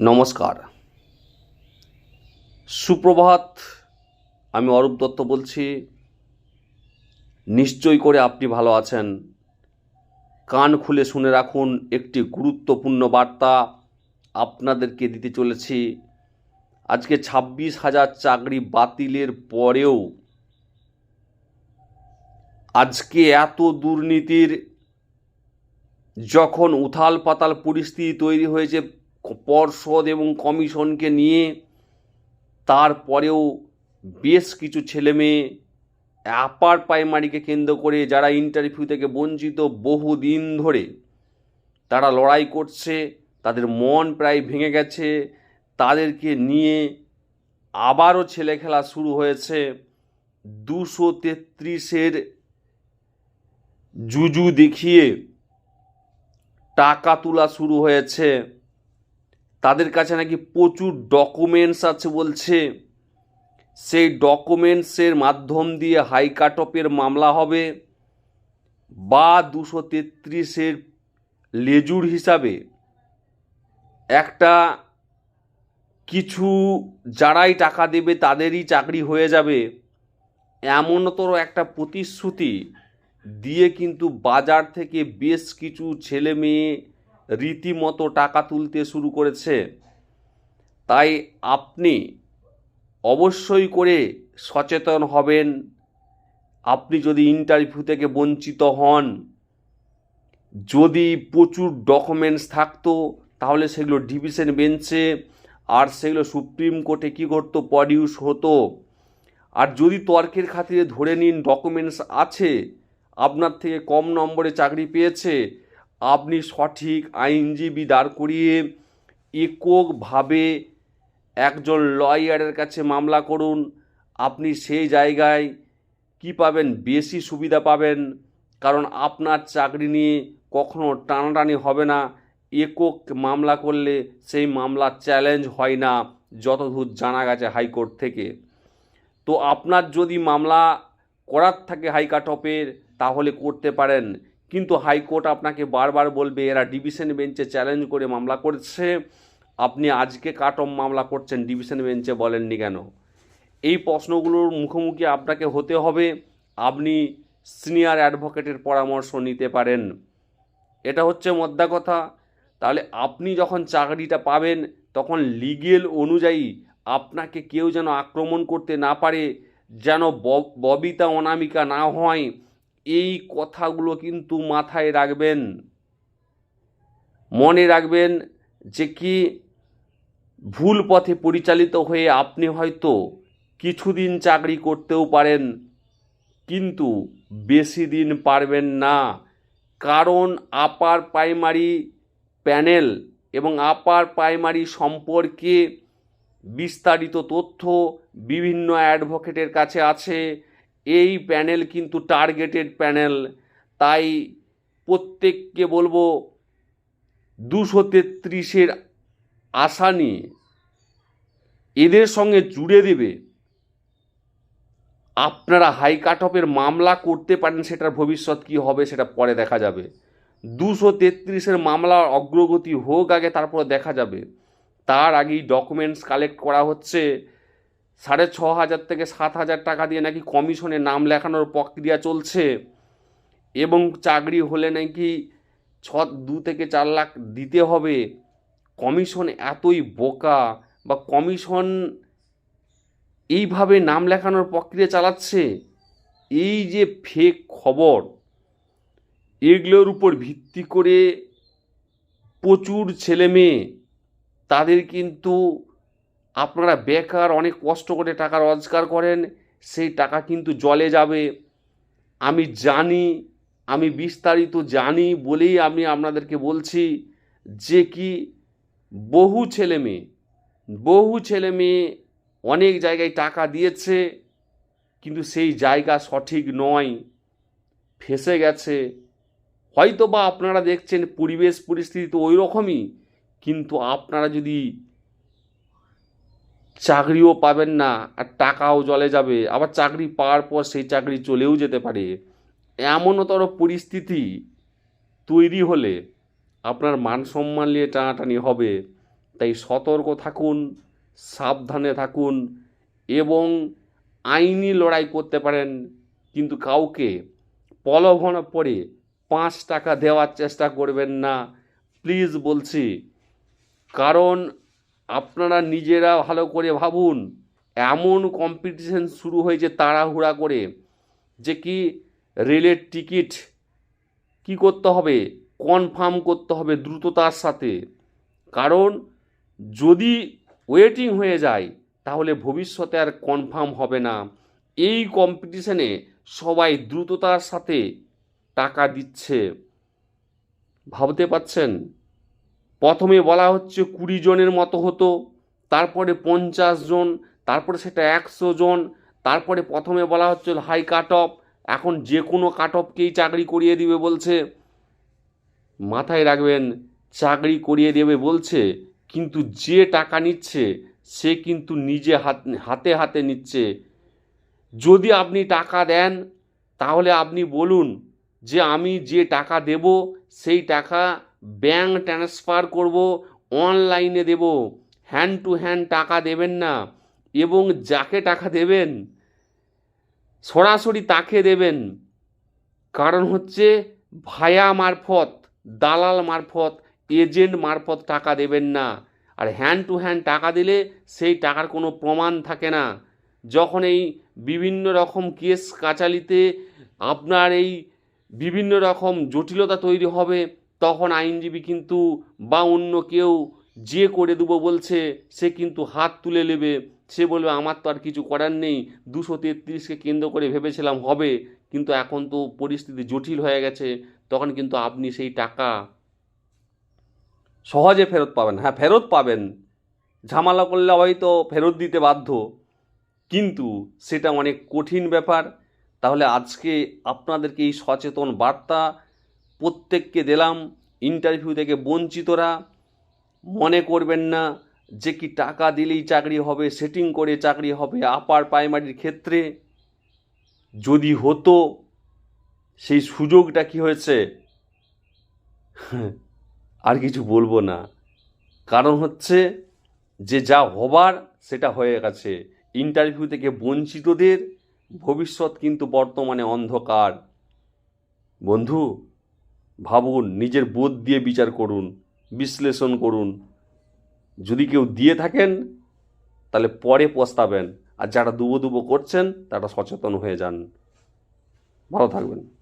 নমস্কার। সুপ্রভাত, আমি অরূপ দত্ত বলছি। নিশ্চয় করে আপনি ভালো আছেন। কান খুলে শুনে রাখুন একটি গুরুত্বপূর্ণ বার্তা আপনাদেরকে দিতে চলেছি। আজকে ছাব্বিশ হাজার চাকরি বাতিলের পরেও আজকে এত দুর্নীতির যখন উথাল পাতাল পরিস্থিতি তৈরি হয়েছে পর্ষদ এবং কমিশনকে নিয়ে তারপরেও বেশ কিছু ছেলে মেয়ে আপার প্রাইমারিকে কেন্দ্র করে যারা ইন্টারভিউ থেকে বঞ্চিত বহুদিন ধরে, তারা লড়াই করছে, তাদের মন প্রায় ভেঙে গেছে, তাদেরকে নিয়ে আবারও ছেলে খেলা শুরু হয়েছে। দুশো তেত্রিশের জুজু দেখিয়ে টাকা তোলা শুরু হয়েছে। তাদের কাছে নাকি প্রচুর ডকুমেন্টস আছে বলছে। সেই ডকুমেন্টসের মাধ্যম দিয়ে হাই কাটঅফের মামলা হবে। বা দুশো তেত্রিশের লেজুর হিসাবে একটা কিছু যারাই টাকা দেবে তাদেরই চাকরি হয়ে যাবে। এমনতর একটা প্রতিশ্রুতি দিয়ে কিন্তু বাজার থেকে বেশ কিছু ছেলে মেয়ে রীতিমতো টাকা তুলতে শুরু করেছে। তাই আপনি অবশ্যই করে সচেতন হবেন। আপনি যদি ইন্টারভিউ থেকে বঞ্চিত হন, যদি প্রচুর ডকুমেন্টস থাকতো, তাহলে সেগুলো ডিভিশন বেঞ্চে আর সেগুলো সুপ্রিম কোর্টে কী করতো প্রডিউস হতো। আর যদি তর্কের খাতিরে ধরে নিন ডকুমেন্টস আছে, আপনার থেকে কম নম্বরে চাকরি পেয়েছে আপনি সঠিক আইনজীবী দাঁড় করিয়ে এককভাবে একজন লয়ারের কাছে মামলা করুন। আপনি সেই জায়গায় কি পাবেন? বেশি সুবিধা পাবেন। কারণ আপনার চাকরি নিয়ে কখনো টানাটানি হবে না। একক মামলা করলে সেই মামলা চ্যালেঞ্জ হয় না, যতদূর জানা গেছে হাইকোর্ট থেকে। তো আপনার যদি মামলা করার থাকে হাই কাট অফের তাহলে করতে পারেন। কিন্তু হাইকোর্ট আপনাকে বারবার বলবে, এরা ডিভিশন বেঞ্চে চ্যালেঞ্জ করে মামলা করছে। আপনি আজকে কাট অফ মামলা করছেন, ডিভিশন বেঞ্চে বলেননি কেন? এই প্রশ্নগুলোর মুখোমুখি আপনাকে হতে হবে। আপনি সিনিয়র অ্যাডভোকেটের পরামর্শ নিতে পারেন। এটা হচ্ছে মদ্দা কথা। তাহলে আপনি যখন চাকরিটা পাবেন, তখন লিগেল অনুযায়ী আপনাকে কেউ যেন আক্রমণ করতে না পারে, যেন ববিতা অনামিকা না হয়। এই কথাগুলো কিন্তু মাথায় রাখবেন, মনে রাখবেন যে কি ভুল পথে পরিচালিত হয়ে আপনি হয়তো কিছুদিন চাকরি করতেও পারেন, কিন্তু বেশি দিন পারবেন না। কারণ আপার প্রাইমারি প্যানেল এবং আপার প্রাইমারি সম্পর্কে বিস্তারিত তথ্য বিভিন্ন অ্যাডভোকেটের কাছে আছে। এই প্যানেল কিন্তু টার্গেটেড প্যানেল। তাই প্রত্যেককে বলব দুশো তেত্রিশের আশা নিয়ে এদের সঙ্গে জুড়ে দেবে। আপনারা হাই কাট অফের মামলা করতে পারেন, সেটার ভবিষ্যৎ কি হবে সেটা পরে দেখা যাবে। দুশো তেত্রিশের মামলার অগ্রগতি হোক আগে, তারপর দেখা যাবে। তার আগেই ডকুমেন্টস কালেক্ট করা হচ্ছে। সাড়ে ছ হাজার থেকে সাত হাজার টাকা দিয়ে নাকি কমিশনে নাম লেখানোর প্রক্রিয়া চলছে। এবং চাকরি হলে নাকি ছ, দু থেকে চার লাখ দিতে হবে। কমিশন এতই বোকা বা কমিশন এইভাবে নাম লেখানোর প্রক্রিয়া চালাচ্ছে? এই যে ফেক খবর, এগুলোর উপর ভিত্তি করে প্রচুর ছেলে মেয়ে তাদের কিন্তু আপনারা বেকার, অনেক কষ্ট করে টাকা রোজগার করেন, সেই টাকা কিন্তু জলে যাবে। আমি জানি, আমি বিস্তারিত জানি বলেই আমি আপনাদেরকে বলছি যে কি বহু ছেলে মেয়ে, বহু ছেলে মেয়ে অনেক জায়গায় টাকা দিয়েছে, কিন্তু সেই জায়গা সঠিক নয়, ফেসে গেছে। হয়তো বা আপনারা দেখছেন পরিবেশ পরিস্থিতি তো ওই রকমই, কিন্তু আপনারা যদি চাকরিও পাবেন না আর টাকাও জলে যাবে। আবার চাকরি পাওয়ার পর সেই চাকরি চলেও যেতে পারে। এমনতর পরিস্থিতি তৈরি হলে আপনার মান সম্মান নিয়ে টানাটানি হবে। তাই সতর্ক থাকুন, সাবধানে থাকুন এবং আইনি লড়াই করতে পারেন। কিন্তু কাউকে প্রলোভন পরে পাঁচ টাকা দেওয়ার চেষ্টা করবেন না। প্লিজ বলছি, কারণ আপনারা নিজেরা ভালো করে ভাবুন, এমন কম্পিটিশন শুরু হয়েছে তাড়াহুড়া করে যে কি রেলের টিকিট কি করতে হবে কনফার্ম করতে হবে দ্রুততার সাথে। কারণ যদি ওয়েটিং হয়ে যায়, তাহলে ভবিষ্যতে আর কনফার্ম হবে না। এই কম্পিটিশনে সবাই দ্রুততার সাথে টাকা দিচ্ছে। ভাবতে পাচ্ছেন প্রথমে বলা হচ্ছে কুড়ি জনের মতো হতো, তারপরে পঞ্চাশ জন, তারপরে সেটা একশো জন, তারপরে প্রথমে বলা হচ্ছে হাই কাট অফ, এখন যে কোনো কাট অফকেই চাকরি করিয়ে দিবে বলছে। মাথায় রাখবেন, চাকরি করিয়ে দেবে বলছে, কিন্তু যে টাকা নিচ্ছে, সে কিন্তু নিজে হাত, হাতে হাতে নিচ্ছে। যদি আপনি টাকা দেন, তাহলে আপনি বলুন যে আমি যে টাকা দেব, সেই টাকা ব্যাংক ট্রান্সফার করব, অনলাইনে দেব। হ্যান্ড টু হ্যান্ড টাকা দেবেন না, এবং যাকে টাকা দেবেন, সরাসরি তাকে দেবেন। কারণ হচ্ছে ভায়া মারফত, দালাল মারফত, এজেন্ট মারফত টাকা দেবেন না। আর হ্যান্ড টু হ্যান্ড টাকা দিলে সেই টাকার কোনো প্রমাণ থাকে না। যখন এই বিভিন্ন রকম কেস কাচালিতে আপনার এই বিভিন্ন রকম জটিলতা তৈরি হবে তখন আইনজীবী কিন্তু বা অন্য কেউ যে করে দেবো বলছে, সে কিন্তু হাত তুলে নেবে। সে বলবে, আমার তো আর কিছু করার নেই। দুশো তেত্রিশকে কেন্দ্র করে ভেবেছিলাম হবে, কিন্তু এখন তো পরিস্থিতি জটিল হয়ে গেছে। তখন কিন্তু আপনি সেই টাকা সহজে ফেরত পাবেন। হ্যাঁ ফেরত পাবেন। ঝামেলা করলে হয়তো ফেরত দিতে বাধ্য। কিন্তু সেটা অনেক কঠিন ব্যাপার। তাহলে আজকে আপনাদেরকে এই সচেতন বার্তা প্রত্যেককে দিলাম ইন্টারভিউ থেকে বঞ্চিতরা। মনে করবেন না যে কি টাকা দিলেই চাকরি হবে সেটিং করে চাকরি হবে আপার প্রাইমারির ক্ষেত্রে। যদি হতো, সেই সুযোগটা কি হয়েছে? আর কিছু বলব না। কারণ হচ্ছে যে যা হবার সেটা হয়ে গেছে। ইন্টারভিউ থেকে বঞ্চিতদের ভবিষ্যৎ কিন্তু বর্তমানে অন্ধকার। বন্ধু ভাবুন, নিজের বোধ দিয়ে বিচার করুন, বিশ্লেষণ করুন। যদি কেউ দিয়ে থাকেন, তাহলে পরে পস্তাবেন। আর যারা দুবো দুবো করছেন, তারা সচেতন হয়ে যান। ভালো থাকবেন।